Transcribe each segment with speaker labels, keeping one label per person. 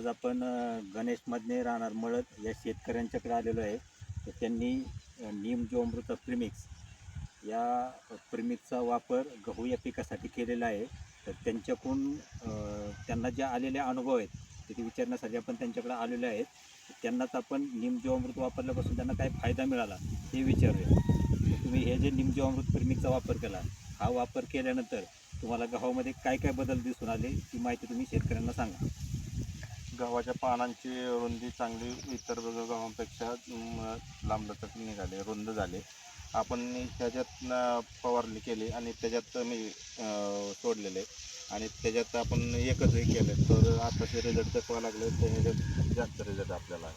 Speaker 1: आज आपण अ, गणेश मधने राहणार मळत या शेतकऱ्यांच्याकडे आलेलो आहे. तर त्यांनी नीम जो अमृत प्रिमिक्स या प्रिमिक्सचा वापर गहू या पिकासाठी केलेला आहे. तर त्यांच्याकडून त्यांना जे आलेले अनुभव आहेत ते ते विचारण्यासाठी आपण त्यांच्याकडे आलेले आहेत तर त्यांनाच आपण निमजीव अमृत वापरल्यापासून त्यांना काय फायदा मिळाला हे विचारूया. तुम्ही हे जे निमजीव अमृत प्रिमिक्सचा वापर केला हा वापर केल्यानंतर तुम्हाला गव्हामध्ये काय काय बदल दिसून आले ती माहिती तुम्ही शेतकऱ्यांना सांगा.
Speaker 2: गव्हाच्या पानांची रुंदी चांगली इतर गव्हांपेक्षा लांबलचक निघाले रुंद झाले. आपण ह्याच्यात न फवारणी केली आणि त्याच्यात मी सोडलेले. आणि त्याच्यात आपण एकच हे केलं तर आताचे रिझल्ट दाखवा लागले तर ह्याच्यात जास्त रिझल्ट आपल्याला.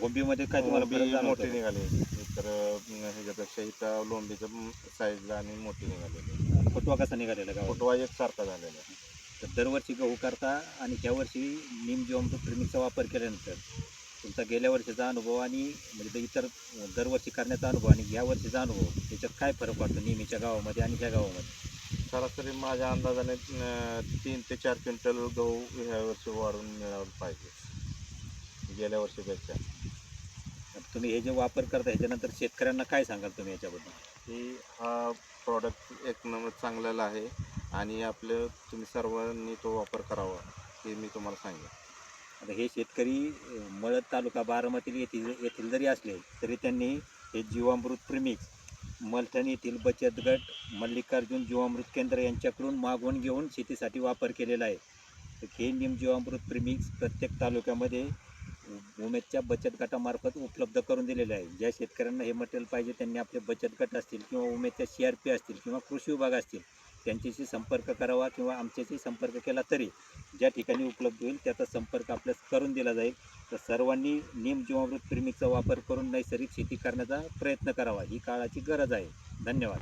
Speaker 1: गोबीमध्ये काय तुम्हाला
Speaker 2: मोठी
Speaker 1: का?
Speaker 2: निघाली. इतर अं, ह्याच्यापेक्षा इथं लोंबीचं साईजला आणि मोठी निघालेली.
Speaker 1: फुटवा कसा निघालेला गावात?
Speaker 2: फुटवा एकसारखा झालेला. आहे.
Speaker 1: तर दरवर्षी गहू करता आणि ह्या वर्षी नीम जीवामृत प्रेमिकचा वापर केल्यानंतर तुमचा गेल्या वर्षीचा अनुभव आणि म्हणजे इतर दरवर्षी करण्याचा अनुभव आणि या वर्षीचा अनुभव त्याच्यात काय फरक वाटतो नेहमीच्या गावामध्ये आणि ह्या गावामध्ये?
Speaker 2: सरासरी माझ्या अंदाजाने तीन ते चार क्विंटल गहू ह्या वर्षी वाढून मिळालं पाहिजे. गेल्या वर्षीपेक्षा.
Speaker 1: तर तुम्ही हे जे वापर करता ह्याच्यानंतर शेतकऱ्यांना काय सांगाल तुम्ही याच्याबद्दल?
Speaker 2: ही हा प्रॉडक्ट एक नंबर चांगलेला आहे. आणि आपलं तुम्ही सर्वांनी तो वापर करावा हे मी तुम्हाला सांगेन.
Speaker 1: आता हे शेतकरी मळद तालुका बारामती येथील येथील जरी असले तरी त्यांनी हे जीवामृत प्रेमिक्स मलठण येथील बचत गट मल्लिकार्जुन जीवामृत केंद्र यांच्याकडून मागवून घेऊन शेतीसाठी वापर केलेला आहे. हे निम जीवामृत प्रेमिक्स प्रत्येक तालुक्यामध्ये उमेदच्या बचत गटामार्फत उपलब्ध करून दिलेलं आहे. ज्या शेतकऱ्यांना हे मटेरियल पाहिजे त्यांनी आपले बचत गट असतील किंवा उमेदच्या सी आर पी असतील किंवा कृषी विभाग असतील त्यांच्याशी संपर्क करावा किंवा आमच्याशी संपर्क केला तरी ज्या ठिकाणी उपलब्ध होईल त्याचा संपर्क आपल्यास करून दिला जाईल. तर सर्वांनी निम जीवामृत वापर करून नैसर्गिक शेती करण्याचा प्रयत्न करावा ही काळाची गरज आहे. धन्यवाद.